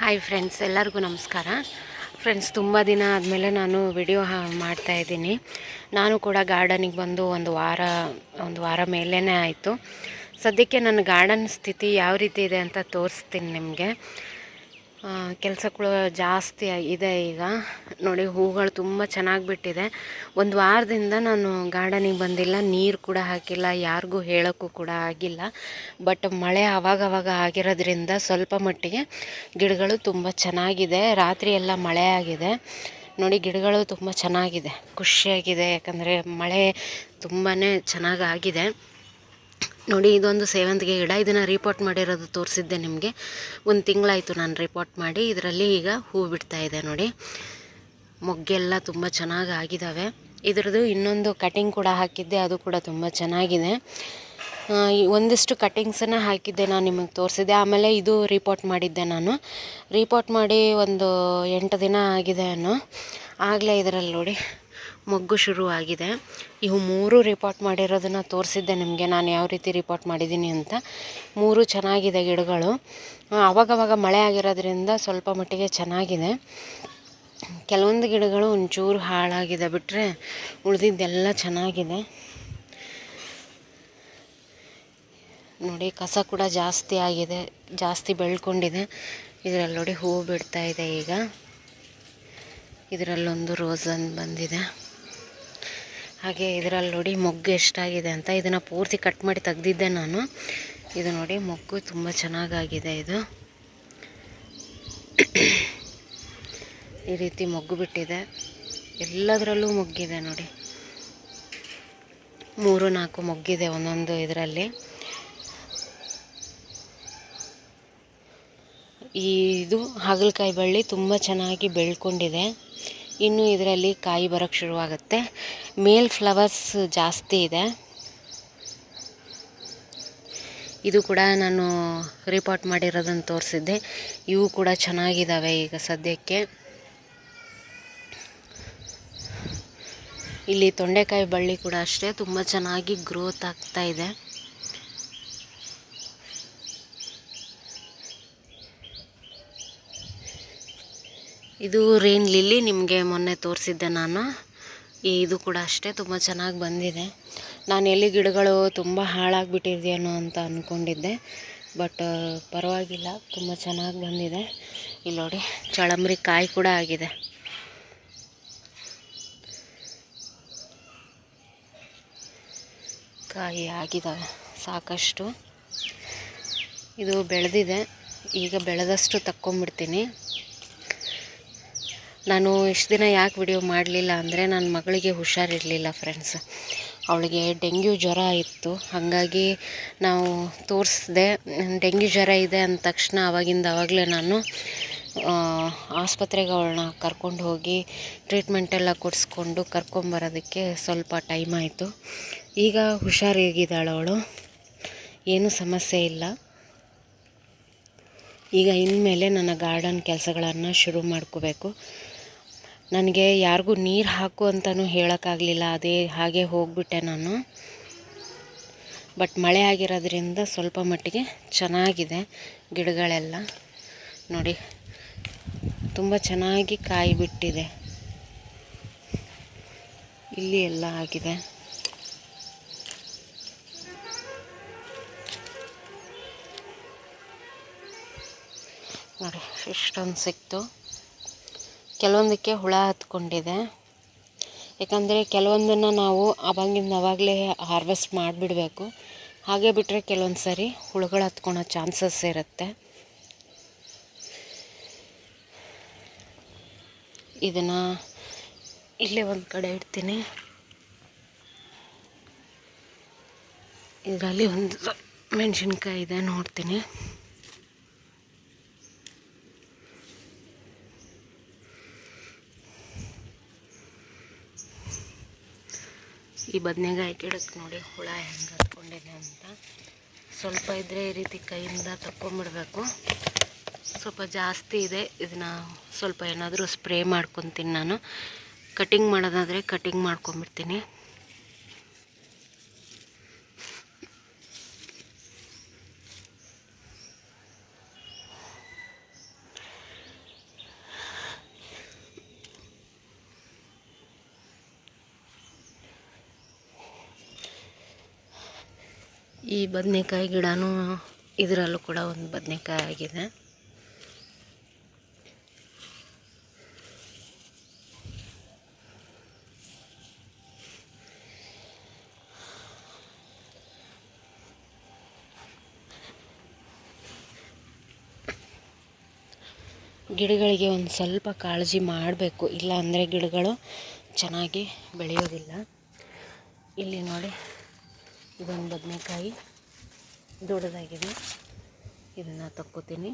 Hi friends ಎಲ್ಲರಿಗೂ ನಮಸ್ಕಾರ. Friends ತುಂಬ ದಿನ ಆದಮೇಲೆ ನಾನು ವಿಡಿಯೋ ಮಾಡ್ತಾಯಿದ್ದೀನಿ ನಾನು ಕೂಡ ಗಾರ್ಡನಿಗೆ ಬಂದು ಒಂದು ವಾರ ಒಂದು ವಾರ ಮೇಲೇ ಆಯಿತು. ಸದ್ಯಕ್ಕೆ ನನ್ನ ಗಾರ್ಡನ್ ಸ್ಥಿತಿ ಯಾವ ರೀತಿ ಇದೆ ಅಂತ ತೋರಿಸ್ತೀನಿ ನಿಮಗೆ. ಕೆಲಸಗಳು ಜಾಸ್ತಿ ಇದೆ ಈಗ. ನೋಡಿ ಹೂಗಳು ತುಂಬ ಚೆನ್ನಾಗಿ ಬಿಟ್ಟಿದೆ. ಒಂದು ವಾರದಿಂದ ನಾನು ಗಾರ್ಡನಿಗೆ ಬಂದಿಲ್ಲ. ನೀರು ಕೂಡ ಹಾಕಿಲ್ಲ. ಯಾರಿಗೂ ಹೇಳೋಕ್ಕೂ ಕೂಡ ಆಗಿಲ್ಲ. ಬಟ್ ಮಳೆ ಆವಾಗವಾಗ ಆಗಿರೋದ್ರಿಂದ ಸ್ವಲ್ಪ ಮಟ್ಟಿಗೆ ಗಿಡಗಳು ತುಂಬ ಚೆನ್ನಾಗಿದೆ. ರಾತ್ರಿ ಎಲ್ಲ ಮಳೆ ಆಗಿದೆ. ನೋಡಿ, ಗಿಡಗಳು ತುಂಬ ಚೆನ್ನಾಗಿದೆ. ಖುಷಿಯಾಗಿದೆ. ಯಾಕಂದರೆ ಮಳೆ ತುಂಬಾ ಚೆನ್ನಾಗಾಗಿದೆ ನೋಡಿ, ಇದೊಂದು ಸೇವಂತಿಗೆ ಗಿಡ. ಇದನ್ನು ರಿಪೋರ್ಟ್ ಮಾಡಿರೋದು ತೋರಿಸಿದ್ದೆ ನಿಮಗೆ. ಒಂದು ತಿಂಗಳಾಯಿತು ನಾನು ರಿಪೋರ್ಟ್ ಮಾಡಿ. ಇದರಲ್ಲಿ ಈಗ ಹೂ ಬಿಡ್ತಾ ಇದೆ ನೋಡಿ. ಮೊಗ್ಗೆಲ್ಲ ತುಂಬ ಚೆನ್ನಾಗಿ ಆಗಿದ್ದಾವೆ ಇದರದ್ದು ಇನ್ನೊಂದು ಕಟಿಂಗ್ ಕೂಡ ಹಾಕಿದ್ದೆ. ಅದು ಕೂಡ ತುಂಬ ಚೆನ್ನಾಗಿದೆ. ಒಂದಿಷ್ಟು ಕಟಿಂಗ್ಸನ್ನು ಹಾಕಿದ್ದೆ ನಾನು ನಿಮಗೆ ತೋರಿಸಿದ್ದೆ. ಆಮೇಲೆ ಇದು ರಿಪೋರ್ಟ್ ಮಾಡಿದ್ದೆ ನಾನು. ರಿಪೋರ್ಟ್ ಮಾಡಿ ಒಂದು ಎಂಟು ದಿನ ಆಗಿದೆ ಅನ್ನೋ. ಆಗಲೇ ಇದರಲ್ಲಿ ನೋಡಿ. ಮೊಗ್ಗು ಶುರುವಾಗಿದೆ. ಇವು ಮೂರು ರಿಪೋರ್ಟ್ ಮಾಡಿರೋದನ್ನು ತೋರಿಸಿದ್ದೆ ನಿಮಗೆ. ನಾನು ಯಾವ ರೀತಿ ರಿಪೋರ್ಟ್ ಮಾಡಿದ್ದೀನಿ ಅಂತ. ಮೂರು ಚೆನ್ನಾಗಿದೆ ಗಿಡಗಳು. ಅವಾಗವಾಗ ಮಳೆ ಆಗಿರೋದ್ರಿಂದ ಸ್ವಲ್ಪ ಮಟ್ಟಿಗೆ ಚೆನ್ನಾಗಿದೆ. ಕೆಲವೊಂದು ಗಿಡಗಳು ಒಂಚೂರು ಹಾಳಾಗಿದೆ. ಬಿಟ್ಟರೆ ಉಳಿದಿದ್ದೆಲ್ಲ ಚೆನ್ನಾಗಿದೆ. ನೋಡಿ, ಕಸ ಕೂಡ ಜಾಸ್ತಿ ಆಗಿದೆ. ಜಾಸ್ತಿ ಬೆಳ್ಕೊಂಡಿದೆ. ಇದರಲ್ಲಿ ನೋಡಿ ಹೂವು ಬಿಡ್ತಾ ಇದೆ ಈಗ. ಇದರಲ್ಲೊಂದು ರೋಸ್ ಅಂತ ಬಂದಿದೆ. ಹಾಗೆ ಇದರಲ್ಲಿ ನೋಡಿ ಮೊಗ್ಗು ಎಷ್ಟಾಗಿದೆ ಅಂತ ಇದನ್ನು ಪೂರ್ತಿ ಕಟ್ ಮಾಡಿ ತೆಗ್ದಿದ್ದೆ ನಾನು. ಇದು ನೋಡಿ ಮೊಗ್ಗು ತುಂಬ ಚೆನ್ನಾಗಾಗಿದೆ ಇದು. ಈ ರೀತಿ ಮೊಗ್ಗು ಬಿಟ್ಟಿದೆ. ಎಲ್ಲದರಲ್ಲೂ ಮೊಗ್ಗಿದೆ ನೋಡಿ. ಮೂರು, ನಾಲ್ಕು ಮೊಗ್ಗಿದೆ ಒಂದೊಂದು ಇದರಲ್ಲಿ. ಇದು ಹಾಗಲಕಾಯಿ ಬಳ್ಳಿ ತುಂಬ ಚೆನ್ನಾಗಿ ಬೆಳ್ಕೊಂಡಿದೆ. ಇನ್ನು ಇದರಲ್ಲಿ ಕಾಯಿ ಬರೋಕ್ಕೆ ಶುರುವಾಗುತ್ತೆ. ಮೇಲ್ ಫ್ಲವರ್ಸ್ ಜಾಸ್ತಿ ಇದೆ. ಇದು ಕೂಡ ನಾನು ರಿಪೋರ್ಟ್ ಮಾಡಿರೋದನ್ನು ತೋರಿಸಿದ್ದೆ. ಇವು ಕೂಡ ಚೆನ್ನಾಗಿದ್ದಾವೆ ಈಗ ಸದ್ಯಕ್ಕೆ. ಇಲ್ಲಿ ತೊಂಡೆಕಾಯಿ ಬಳ್ಳಿ ಕೂಡ ಅಷ್ಟೇ, ತುಂಬ ಚೆನ್ನಾಗಿ ಗ್ರೋತ್ ಆಗ್ತಾ ಇದೆ. ಇದು ರೇನ್ ಲಿಲ್ಲಿ ನಿಮಗೆ ಮೊನ್ನೆ ತೋರಿಸಿದ್ದೆ ನಾನು. ಇದು ಕೂಡ ಅಷ್ಟೇ, ತುಂಬ ಚೆನ್ನಾಗಿ ಬಂದಿದೆ. ನಾನು ಎಲ್ಲಿ ಗಿಡಗಳು ತುಂಬ ಹಾಳಾಗಿಬಿಟ್ಟಿದೆಯೇನೋ ಅಂತ ಅಂದ್ಕೊಂಡಿದ್ದೆ ಬಟ್ ಪರವಾಗಿಲ್ಲ, ತುಂಬ ಚೆನ್ನಾಗಿ ಬಂದಿದೆ. ಇಲ್ಲಿ ನೋಡಿ, ಚಳಂಬ್ರಿ ಕಾಯಿ ಕೂಡ ಆಗಿದೆ. ಕಾಯಿ ಆಗಿದ್ದಾವೆ ಸಾಕಷ್ಟು. ಇದು ಬೆಳೆದಿದೆ, ಈಗ ಬೆಳೆದಷ್ಟು ತಕ್ಕೊಂಬಿಡ್ತೀನಿ. ನಾನು ಇಷ್ಟು ದಿನ ಯಾಕೆ ವಿಡಿಯೋ ಮಾಡಲಿಲ್ಲ ಅಂದರೆ ನನ್ನ ಮಗಳಿಗೆ ಹುಷಾರಿರಲಿಲ್ಲ ಫ್ರೆಂಡ್ಸ್ ಅವಳಿಗೆ ಡೆಂಗ್ಯೂ ಜ್ವರ ಇತ್ತು. ಹಾಗಾಗಿ ನಾವು ತೋರಿಸ್ದೆ, ಡೆಂಗ್ಯೂ ಜ್ವರ ಇದೆ ಅಂದ ತಕ್ಷಣ ಆವಾಗಿಂದ ಆವಾಗಲೇ ನಾನು ಆಸ್ಪತ್ರೆಗೆ ಅವಳನ್ನ ಕರ್ಕೊಂಡು ಹೋಗಿ ಟ್ರೀಟ್ಮೆಂಟೆಲ್ಲ ಕೊಡಿಸ್ಕೊಂಡು ಕರ್ಕೊಂಬರೋದಕ್ಕೆ ಸ್ವಲ್ಪ ಟೈಮ್ ಆಯಿತು. ಈಗ ಹುಷಾರಾಗಿದ್ದಾಳೆ ಅವಳು. ಏನೂ ಸಮಸ್ಯೆ ಇಲ್ಲ. ಈಗ ಇನ್ಮೇಲೆ ನನ್ನ ಗಾರ್ಡನ್ ಕೆಲಸಗಳನ್ನು ಶುರು ಮಾಡ್ಕೋಬೇಕು. ನನಗೆ ಯಾರಿಗೂ ನೀರು ಹಾಕು ಅಂತಲೂ ಹೇಳೋಕ್ಕಾಗಲಿಲ್ಲ. ಅದೇ ಹಾಗೆ ಹೋಗಿಬಿಟ್ಟೆ ನಾನು. ಬಟ್ ಮಳೆ ಆಗಿರೋದ್ರಿಂದ ಸ್ವಲ್ಪ ಮಟ್ಟಿಗೆ ಚೆನ್ನಾಗಿದೆ ಗಿಡಗಳೆಲ್ಲ. ನೋಡಿ, ತುಂಬ ಚೆನ್ನಾಗಿ ಕಾಯಿ ಬಿಟ್ಟಿದೆ ಇಲ್ಲಿ ಎಲ್ಲ ಆಗಿದೆ. ನೋಡಿ, ಇಷ್ಟೊಂದು ಸಿಕ್ತು. ಕೆಲವೊಂದಕ್ಕೆ ಹುಳ ಹತ್ಕೊಂಡಿದೆ. ಯಾಕಂದರೆ ಕೆಲವೊಂದನ್ನು ನಾವು ಅವಾಗಿಂದ ಅವಾಗಲೇ ಹಾರ್ವೆಸ್ಟ್ ಮಾಡಿಬಿಡಬೇಕು. ಹಾಗೆ ಬಿಟ್ಟರೆ ಕೆಲವೊಂದು ಸರಿ ಹುಳುಗಳು ಹತ್ಕೊಳ್ಳೋ ಚಾನ್ಸಸ್ ಇರುತ್ತೆ. ಇದನ್ನು ಇಲ್ಲೇ ಒಂದು ಕಡೆ ಇಡ್ತೀನಿ. ಇದರಲ್ಲಿ ಒಂದು ಮೆಣಸಿನ್ಕಾಯಿ ಇದೆ ನೋಡ್ತೀನಿ. ಈ ಬದನೆಗಾಯಿ ಗಿಡಕ್ಕೆ ನೋಡಿ, ಹುಳ ಹೆಂಗೆ ಹತ್ಕೊಂಡಿದೆ ಅಂತ. ಸ್ವಲ್ಪ ಇದ್ದರೆ ಈ ರೀತಿ ಕೈಯಿಂದ ತಕ್ಕೊಂಬಿಡ್ಬೇಕು. ಸ್ವಲ್ಪ ಜಾಸ್ತಿ ಇದೆ, ಇದನ್ನ ಸ್ವಲ್ಪ ಏನಾದರೂ ಸ್ಪ್ರೇ ಮಾಡ್ಕೊತೀನಿ ನಾನು. ಕಟಿಂಗ್ ಮಾಡೋದಾದರೆ ಕಟಿಂಗ್ ಮಾಡ್ಕೊಂಬಿಡ್ತೀನಿ. ಈ ಬದನೆಕಾಯಿ ಗಿಡನೂ ಇದರಲ್ಲೂ ಕೂಡ ಒಂದು ಬದನೆಕಾಯಿ ಆಗಿದೆ. ಗಿಡಗಳಿಗೆ ಒಂದು ಸ್ವಲ್ಪ ಕಾಳಜಿ ಮಾಡಬೇಕು, ಇಲ್ಲ ಅಂದರೆ ಗಿಡಗಳು ಚೆನ್ನಾಗಿ ಬೆಳೆಯೋದಿಲ್ಲ. ಇಲ್ಲಿ ನೋಡಿ. ಇದೊಂದು ಬದನೆಕಾಯಿ ದೊಡ್ಡದಾಗಿದೆ. ಇದನ್ನು ತಕ್ಕೋತೀನಿ.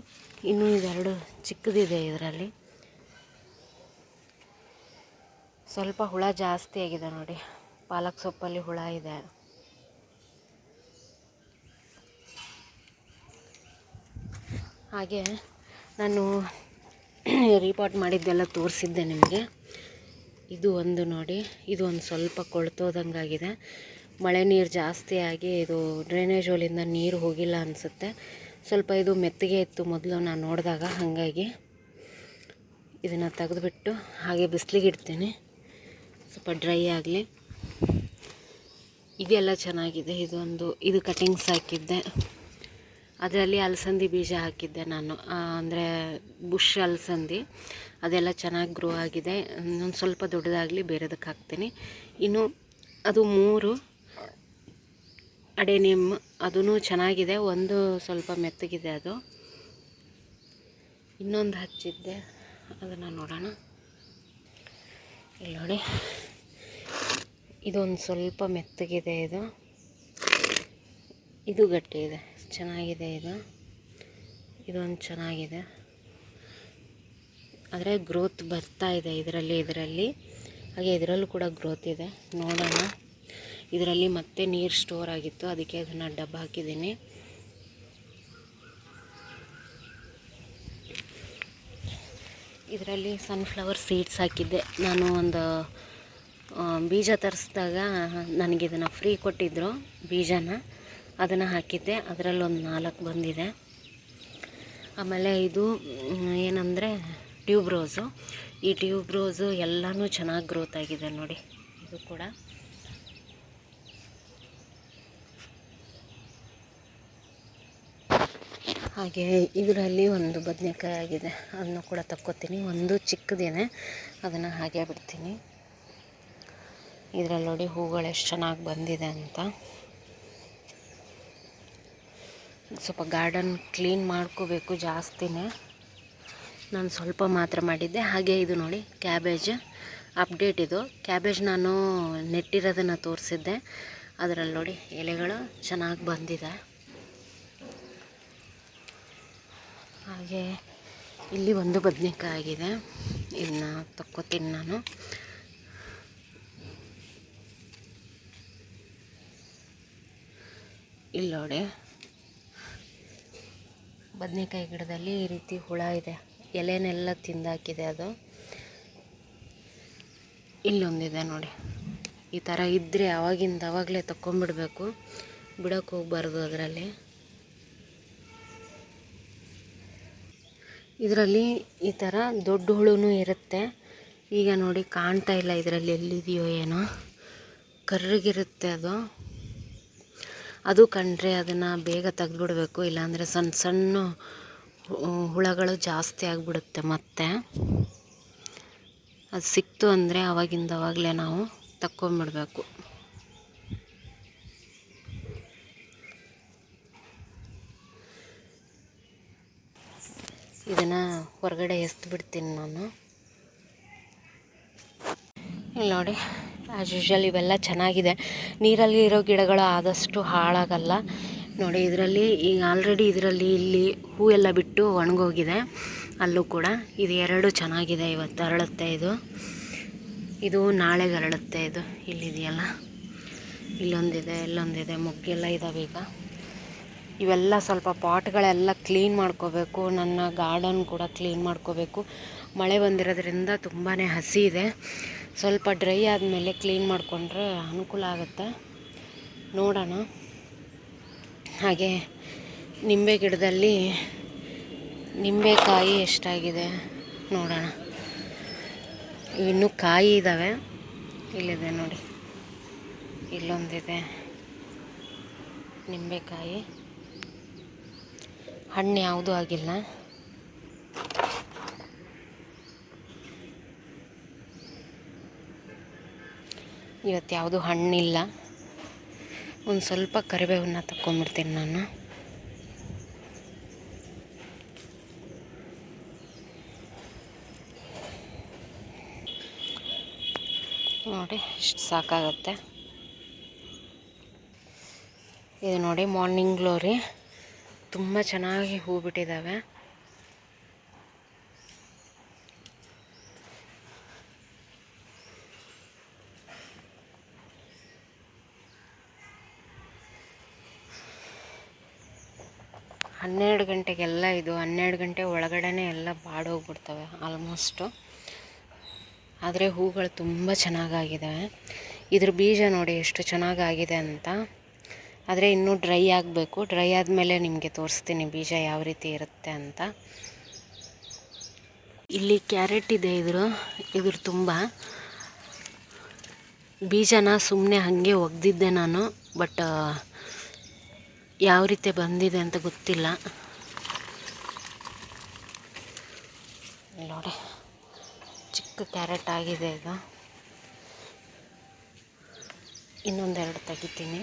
ಇನ್ನೂ ಇದೆರಡು ಚಿಕ್ಕದಿದೆ ಇದರಲ್ಲಿ. ಸ್ವಲ್ಪ ಹುಳ ಜಾಸ್ತಿ ಆಗಿದೆ ನೋಡಿ. ಪಾಲಕ್ ಸೊಪ್ಪಲ್ಲಿ ಹುಳ ಇದೆ ಹಾಗೆ ನಾನು ರಿಪೋರ್ಟ್ ಮಾಡಿದ್ದೆಲ್ಲ ತೋರಿಸಿದ್ದೆ ನಿಮಗೆ. ಇದು ಒಂದು ನೋಡಿ. ಇದು ಒಂದು ಸ್ವಲ್ಪ ಕೊಳ್ತೋದಂಗಾಗಿದೆ. ಮಳೆ ನೀರು ಜಾಸ್ತಿ ಆಗಿ ಇದು ಡ್ರೈನೇಜ್ ಹೋಲಿಂದ ನೀರು ಹೋಗಿಲ್ಲ ಅನಿಸುತ್ತೆ. ಸ್ವಲ್ಪ ಇದು ಮೆತ್ತಗೆ ಇತ್ತು ಮೊದಲು ನಾನು ನೋಡಿದಾಗ, ಹಾಗಾಗಿ ಇದನ್ನು ತೆಗೆದುಬಿಟ್ಟು ಹಾಗೆ ಬಿಸಿಲಿಗೆ ಇಡ್ತೀನಿ. ಸ್ವಲ್ಪ ಡ್ರೈ ಆಗಲಿ. ಇದೆಲ್ಲ ಚೆನ್ನಾಗಿದೆ, ಇದೊಂದು, ಇದು ಕಟಿಂಗ್ಸ್ ಹಾಕಿದ್ದೆ. ಅದರಲ್ಲಿ ಅಲಸಂದಿ ಬೀಜ ಹಾಕಿದ್ದೆ ನಾನು. ಅಂದರೆ ಬುಷ್ ಅಲಸಂದಿ. ಅದೆಲ್ಲ ಚೆನ್ನಾಗಿ ಗ್ರೋ ಆಗಿದೆ. ಇನ್ನೊಂದು ಸ್ವಲ್ಪ ದೊಡ್ಡದಾಗಲಿ ಬೇರೆದಕ್ಕೆ ಹಾಕ್ತೀನಿ. ಇನ್ನು ಅದು ಮೂರು ಅಡೆನಿಮ್ ಅದೂ ಚೆನ್ನಾಗಿದೆ. ಒಂದು ಸ್ವಲ್ಪ ಮೆತ್ತಗಿದೆ ಅದು. ಇನ್ನೊಂದು ಹಚ್ಚಿದ್ದೆ. ಅದನ್ನು ನೋಡೋಣ. ಇಲ್ಲಿ ನೋಡಿ. ಇದೊಂದು ಸ್ವಲ್ಪ ಮೆತ್ತಗಿದೆ ಇದು. ಇದು ಗಟ್ಟಿ ಇದೆ. ಚೆನ್ನಾಗಿದೆ ಇದು. ಇದೊಂದು ಚೆನ್ನಾಗಿದೆ. ಆದರೆ ಗ್ರೋತ್ ಬರ್ತಾ ಇದೆ ಇದರಲ್ಲಿ ಇದರಲ್ಲಿ. ಹಾಗೆ ಇದರಲ್ಲೂ ಕೂಡ ಗ್ರೋತ್ ಇದೆ. ನೋಡೋಣ. ಇದರಲ್ಲಿ ಮತ್ತೆ ನೀರು ಸ್ಟೋರ್ ಆಗಿತ್ತು. ಅದಕ್ಕೆ ಅದನ್ನು ಡಬ್ಬ ಹಾಕಿದ್ದೀನಿ. ಇದರಲ್ಲಿ ಸನ್ಫ್ಲವರ್ ಸೀಡ್ಸ್ ಹಾಕಿದ್ದೆ. ನಾನು ಒಂದು ಬೀಜ ತರಿಸಿದಾಗ ನನಗಿದನ್ನು ಫ್ರೀ ಕೊಟ್ಟಿದ್ದರು ಬೀಜನ. ಅದನ್ನು ಹಾಕಿದ್ದೆ. ಅದರಲ್ಲೊಂದು ನಾಲ್ಕು ಬಂದಿದೆ. ಆಮೇಲೆ ಇದು ಏನಂದರೆ ಟ್ಯೂಬ್ ರೋಸು ಈ ಟ್ಯೂಬ್ ರೋಸು ಎಲ್ಲನೂ ಚೆನ್ನಾಗಿ ಗ್ರೋತ್ ಆಗಿದೆ ನೋಡಿ. ಇದು ಕೂಡ. ಹಾಗೆ ಇದರಲ್ಲಿ ಒಂದು ಬದನೆಕಾಯಿ ಆಗಿದೆ. ಅದನ್ನು ಕೂಡ ತಕ್ಕೊತೀನಿ. ಒಂದು ಚಿಕ್ಕದೇನೆ. ಅದನ್ನು ಹಾಗೆ ಬಿಡ್ತೀನಿ. ಇದರಲ್ಲಿ ನೋಡಿ ಹೂಗಳು ಎಷ್ಟು ಚೆನ್ನಾಗಿ ಬಂದಿದೆ ಅಂತ. ಸ್ವಲ್ಪ ಗಾರ್ಡನ್ ಕ್ಲೀನ್ ಮಾಡ್ಕೋಬೇಕು ಜಾಸ್ತಿನೇ. ನಾನು ಸ್ವಲ್ಪ ಮಾತ್ರ ಮಾಡಿದ್ದೆ. ಹಾಗೆ ಇದು ನೋಡಿ, ಕ್ಯಾಬೇಜ್. ಅಪ್ಡೇಟ್ ಇದು. ಕ್ಯಾಬೇಜ್ ನಾನು ನೆಟ್ಟಿರೋದನ್ನು ತೋರಿಸಿದ್ದೆ. ಅದರಲ್ಲಿ ನೋಡಿ ಎಲೆಗಳು ಚೆನ್ನಾಗಿ ಬಂದಿದೆ. ಹಾಗೆ ಇಲ್ಲಿ ಒಂದು ಬದನೆಕಾಯಿ ಆಗಿದೆ. ಇದನ್ನ ತಕ್ಕೋತೀನಿ ನಾನು. ಇಲ್ಲಿ ನೋಡಿ. ಬದನೆಕಾಯಿ ಗಿಡದಲ್ಲಿ ಈ ರೀತಿ ಹುಳ ಇದೆ. ಎಲೆನೆಲ್ಲ ತಿಂದಾಕಿದೆ ಅದು. ಇಲ್ಲೊಂದಿದೆ ನೋಡಿ. ಈ ಥರ ಇದ್ದರೆ ಅವಾಗಿಂದ ಅವಾಗಲೇ ತಗೊಂಬಿಡ್ಬೇಕು ಬಿಡೋಕೆ ಹೋಗ್ಬಾರ್ದು ಅದರಲ್ಲಿ. ಇದರಲ್ಲಿ ಈ ಥರ ದೊಡ್ಡ ಹುಳುನೂ ಇರುತ್ತೆ. ಈಗ ನೋಡಿ ಕಾಣ್ತಾ ಇಲ್ಲ ಇದರಲ್ಲಿ ಎಲ್ಲಿದೆಯೋ ಏನೋ. ಕರ್ರಗಿರುತ್ತೆ ಅದು. ಅದು ಕಂಡ್ರೆ ಅದನ್ನು ಬೇಗ ತೆಗೆದ್ಬಿಡ್ಬೇಕು, ಇಲ್ಲಾಂದರೆ ಸಣ್ಣ ಸಣ್ಣ ಹುಳಗಳು ಜಾಸ್ತಿ ಆಗಿಬಿಡುತ್ತೆ ಮತ್ತೆ. ಅದು ಸಿಕ್ತು ಅಂದರೆ ಅವಾಗಿಂದವಾಗಲೇ ನಾವು ತಕ್ಕೊಂಬಿಡ್ಬೇಕು. ಇದನ್ನು ಹೊರಗಡೆ ಬಿಡ್ತೀನಿ ನಾನು. ಇಲ್ಲಿ ನೋಡಿ ಆ್ಯಸ್ ಯೂಶ್ವಲ್ ಇವೆಲ್ಲ ಚೆನ್ನಾಗಿದೆ. ನೀರಲ್ಲಿ ಇರೋ ಗಿಡಗಳು ಆದಷ್ಟು ಹಾಳಾಗಲ್ಲ. ನೋಡಿ, ಇದರಲ್ಲಿ ಈಗ ಆಲ್ರೆಡಿ ಇದರಲ್ಲಿ ಇಲ್ಲಿ ಹೂ ಎಲ್ಲ ಬಿಟ್ಟು ಒಣಗೋಗಿದೆ. ಅಲ್ಲೂ ಕೂಡ ಇದು ಎರಡು ಚೆನ್ನಾಗಿದೆ ಇವತ್ತು, ಅರಳುತ್ತೆ ಇದು. ಇದು ನಾಳೆಗೆ ಅರಳುತ್ತೆ ಇದು. ಇಲ್ಲಿದೆಯಲ್ಲ? ಇಲ್ಲೊಂದಿದೆ ಇಲ್ಲೊಂದಿದೆ, ಮೊಗ್ಗೆಲ್ಲ ಇದ್ದಾವೆ ಈಗ. ಇವೆಲ್ಲ ಸ್ವಲ್ಪ ಪಾಟ್ಗಳೆಲ್ಲ ಕ್ಲೀನ್ ಮಾಡ್ಕೋಬೇಕು, ನನ್ನ ಗಾರ್ಡನ್ ಕೂಡ ಕ್ಲೀನ್ ಮಾಡ್ಕೋಬೇಕು. ಮಳೆ ಬಂದಿರೋದ್ರಿಂದ ತುಂಬಾ ಹಸಿ ಇದೆ. ಸ್ವಲ್ಪ ಡ್ರೈ ಆದಮೇಲೆ ಕ್ಲೀನ್ ಮಾಡಿಕೊಂಡ್ರೆ ಅನುಕೂಲ ಆಗುತ್ತೆ. ನೋಡೋಣ. ಹಾಗೆ ನಿಂಬೆ ಗಿಡದಲ್ಲಿ ನಿಂಬೆಕಾಯಿ ಎಷ್ಟಾಗಿದೆ ನೋಡೋಣ. ಇನ್ನೂ ಕಾಯಿ ಇದ್ದಾವೆ ಇಲ್ಲಿದೆ ನೋಡಿ. ಇಲ್ಲೊಂದಿದೆ ನಿಂಬೆಕಾಯಿ. ಹಣ್ಣು ಯಾವುದೂ ಆಗಿಲ್ಲ. ಇವತ್ತು ಯಾವುದು ಹಣ್ಣಿಲ್ಲ. ಒಂದು ಸ್ವಲ್ಪ ಕರಿಬೇವನ್ನ ತಗೊಂಬಿಡ್ತೀನಿ ನಾನು. ನೋಡಿ, ಇಷ್ಟು ಸಾಕಾಗುತ್ತೆ. ಇದು ನೋಡಿ ಮಾರ್ನಿಂಗ್ ಗ್ಲೋರಿ ತುಂಬ ಚೆನ್ನಾಗಿ ಹೂ ಬಿಟ್ಟಿದ್ದಾವೆ ಹನ್ನೆರಡು ಗಂಟೆಗೆಲ್ಲ ಇದು ಹನ್ನೆರಡು ಗಂಟೆ ಒಳಗಡೆನೇ ಎಲ್ಲ ಬಾಡೋಗ್ಬಿಡ್ತವೆ ಆಲ್ಮೋಸ್ಟು ಆದರೆ ಹೂಗಳು ತುಂಬ ಚೆನ್ನಾಗಾಗಿದ್ದಾವೆ ಇದ್ರ ಬೀಜ ನೋಡಿ ಎಷ್ಟು ಚೆನ್ನಾಗಾಗಿದೆ ಅಂತ. ಆದರೆ ಇನ್ನೂ ಡ್ರೈ ಆಗಬೇಕು. ಡ್ರೈ ಆದಮೇಲೆ ನಿಮಗೆ ತೋರಿಸ್ತೀನಿ ಬೀಜ ಯಾವ ರೀತಿ ಇರುತ್ತೆ ಅಂತ. ಇಲ್ಲಿ ಕ್ಯಾರೆಟ್ ಇದೆ ಇದ್ರು, ಇದ್ರ ತುಂಬ. ಬೀಜನ ಸುಮ್ಮನೆ ಹಾಗೆ ಒಗ್ದಿದ್ದೆ ನಾನು, ಬಟ್ ಯಾವ ರೀತಿ ಬಂದಿದೆ ಅಂತ ಗೊತ್ತಿಲ್ಲ. ನೋಡಿ, ಚಿಕ್ಕ ಕ್ಯಾರೆಟ್ ಆಗಿದೆ ಇದು ಇನ್ನೊಂದೆರಡು ತೆಗಿತೀನಿ.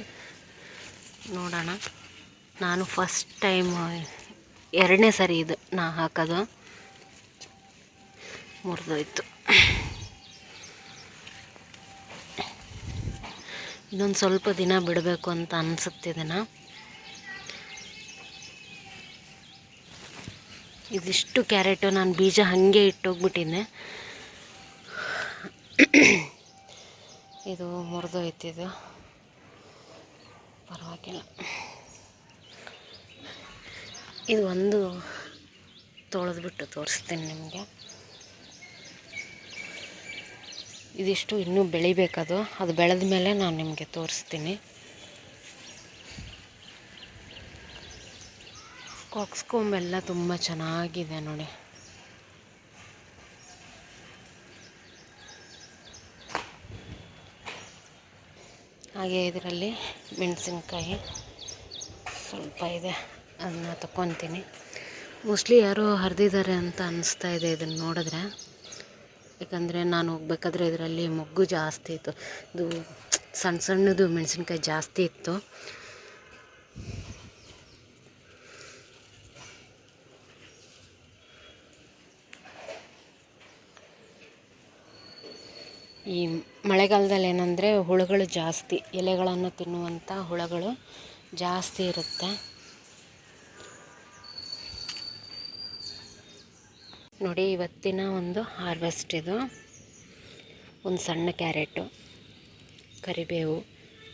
ನೋಡೋಣ. ನಾನು ಫಸ್ಟ್ ಟೈಮ್ ಎರಡನೇ ಸರಿ ಇದು. ನಾ ಹಾಕೋದು. ಮುರಿದೋಯ್ತು. ಇನ್ನೊಂದು ಸ್ವಲ್ಪ ದಿನ ಬಿಡಬೇಕು ಅಂತ ಅನಿಸುತ್ತಿದೆನ ಇದಿಷ್ಟು ಕ್ಯಾರೆಟು ನಾನು ಬೀಜ ಹಾಗೆ ಇಟ್ಟೋಗ್ಬಿಟ್ಟಿದ್ದೆ. ಇದು ಮುರಿದೋಯ್ತಿದು ಪರವಾಗಿಲ್ಲ. ಇದು ಒಂದು ತೊಳೆದ್ಬಿಟ್ಟು ತೋರಿಸ್ತೀನಿ ನಿಮಗೆ. ಇದಿಷ್ಟು ಇನ್ನೂ ಬೆಳಿಬೇಕದು. ಅದು ಬೆಳೆದ ಮೇಲೆ ನಾನು ನಿಮಗೆ ತೋರಿಸ್ತೀನಿ. ಕೊಕ್ಸ್ಕೊಂಬೆಲ್ಲ ತುಂಬ ಚೆನ್ನಾಗಿದೆ ನೋಡಿ. ಹಾಗೆ ಇದರಲ್ಲಿ ಮೆಣಸಿನ್ಕಾಯಿ ಸ್ವಲ್ಪ ಇದೆ ಅದನ್ನ ತಗೊತೀನಿ ಮೋಸ್ಟ್ಲಿ ಯಾರೋ ಹರಿದಿದ್ದಾರೆ ಅಂತ ಅನ್ನಿಸ್ತಾ ಇದೆ ಇದನ್ನು ನೋಡಿದ್ರೆ. ಯಾಕಂದರೆ ನಾನು ಹೋಗ್ಬೇಕಾದ್ರೆ ಇದರಲ್ಲಿ ಮೊಗ್ಗು ಜಾಸ್ತಿ ಇತ್ತು. ಇದು ಸಣ್ಣ ಸಣ್ಣದು ಮೆಣಸಿನ್ಕಾಯಿ ಜಾಸ್ತಿ ಇತ್ತು. ಈ ಮಳೆಗಾಲದಲ್ಲಿ ಏನಂದರೆ ಹುಳುಗಳು ಜಾಸ್ತಿ, ಎಲೆಗಳನ್ನು ತಿನ್ನುವಂಥ ಹುಳುಗಳು ಜಾಸ್ತಿ ಇರುತ್ತೆ. ನೋಡಿ, ಇವತ್ತಿನ ಒಂದು ಹಾರ್ವೆಸ್ಟ್ ಇದು. ಒಂದು ಸಣ್ಣ ಕ್ಯಾರೆಟು ಕರಿಬೇವು,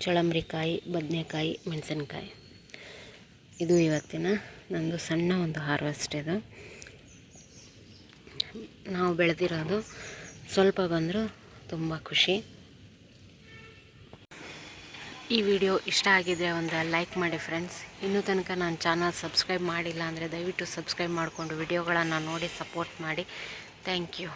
ಚಳಂಬ್ರಿಕಾಯಿ, ಬದನೆಕಾಯಿ, ಮೆಣಸಿನ್ಕಾಯಿ. ಇದು ಇವತ್ತಿನ ನಂದು ಸಣ್ಣ ಒಂದು ಹಾರ್ವೆಸ್ಟ್ ಇದು. ನಾವು ಬೆಳೆದಿರೋದು ಸ್ವಲ್ಪ ಬಂದರೂ ತುಂಬ ಖುಷಿ. ಈ ವಿಡಿಯೋ ಇಷ್ಟ ಆಗಿದ್ರೆ ಒಂದು ಲೈಕ್ ಮಾಡಿ ಫ್ರೆಂಡ್ಸ್. ಇನ್ನೂ ತನಕ ನಾನು ಚಾನಲ್ ಸಬ್ಸ್ಕ್ರೈಬ್ ಮಾಡಿಲ್ಲ ಅಂದರೆ ದಯವಿಟ್ಟು ಸಬ್ಸ್ಕ್ರೈಬ್ ಮಾಡಿಕೊಂಡು ವಿಡಿಯೋಗಳನ್ನು ನೋಡಿ ಸಪೋರ್ಟ್ ಮಾಡಿ. Thank you.